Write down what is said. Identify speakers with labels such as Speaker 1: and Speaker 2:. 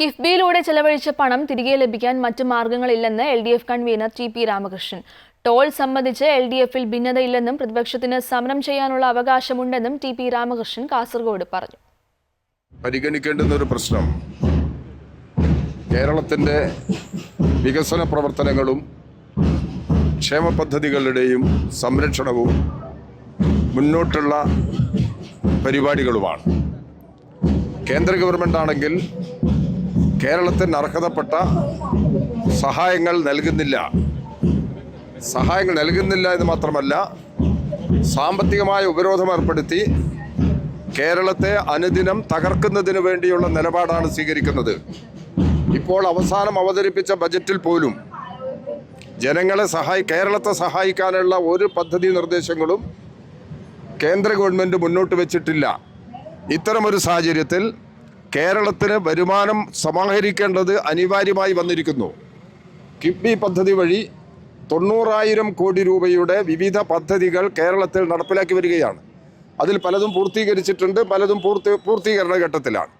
Speaker 1: കിഫ്ബിയിലൂടെ ചെലവഴിച്ച പണം തിരികെ ലഭിക്കാൻ മറ്റു മാർഗങ്ങളില്ലെന്ന് L D F convener T P Ramakrishnan. Toll സംബന്ധിച്ച് എൽ ഡി എഫിൽ ഭിന്നതയില്ലെന്നും പ്രതിപക്ഷത്തിന് സമരം ചെയ്യാനുള്ള അവകാശമുണ്ടെന്നും ടി പി രാമകൃഷ്ണൻ കാസർഗോഡ് പറഞ്ഞു.
Speaker 2: പരിഗണിക്കേണ്ടുന്ന ഒരു പ്രശ്നം. കേരളത്തിന്റെ വികസന പ്രവർത്തനങ്ങളും ക്ഷേമ പദ്ധതികളുടെയും സംരക്ഷണവും മുന്നോട്ടുള്ള പരിപാടികളുമാണ്. കേന്ദ്ര ഗവൺമെന്റ് ആണെങ്കിൽ കേരളത്തിന് അർഹതപ്പെട്ട സഹായങ്ങൾ നൽകുന്നില്ല. സഹായങ്ങൾ നൽകുന്നില്ല എന്ന് മാത്രമല്ല സാമ്പത്തികമായ ഉപരോധം ഏർപ്പെടുത്തി കേരളത്തെ അനുദിനം തകർക്കുന്നതിന് വേണ്ടിയുള്ള നിലപാടാണ് സ്വീകരിക്കുന്നത്. ഇപ്പോൾ അവസാനം അവതരിപ്പിച്ച ബജറ്റിൽ പോലും ജനങ്ങളെ സഹായി കേരളത്തെ സഹായിക്കാനുള്ള ഒരു പദ്ധതി നിർദ്ദേശങ്ങളും കേന്ദ്ര ഗവൺമെന്റ് മുന്നോട്ട് വെച്ചിട്ടില്ല. ഇത്തരമൊരു സാഹചര്യത്തിൽ കേരളത്തിന് വരുമാനം സമാഹരിക്കേണ്ടത് അനിവാര്യമായി വന്നിരിക്കുന്നു. കിഫ്ബി പദ്ധതി വഴി തൊണ്ണൂറായിരം കോടി രൂപയുടെ വിവിധ പദ്ധതികൾ കേരളത്തിൽ നടപ്പിലാക്കി വരികയാണ്. അതിൽ പലതും പൂർത്തീകരിച്ചിട്ടുണ്ട് പലതും പൂർത്തി പൂർത്തീകരണ ഘട്ടത്തിലാണ്.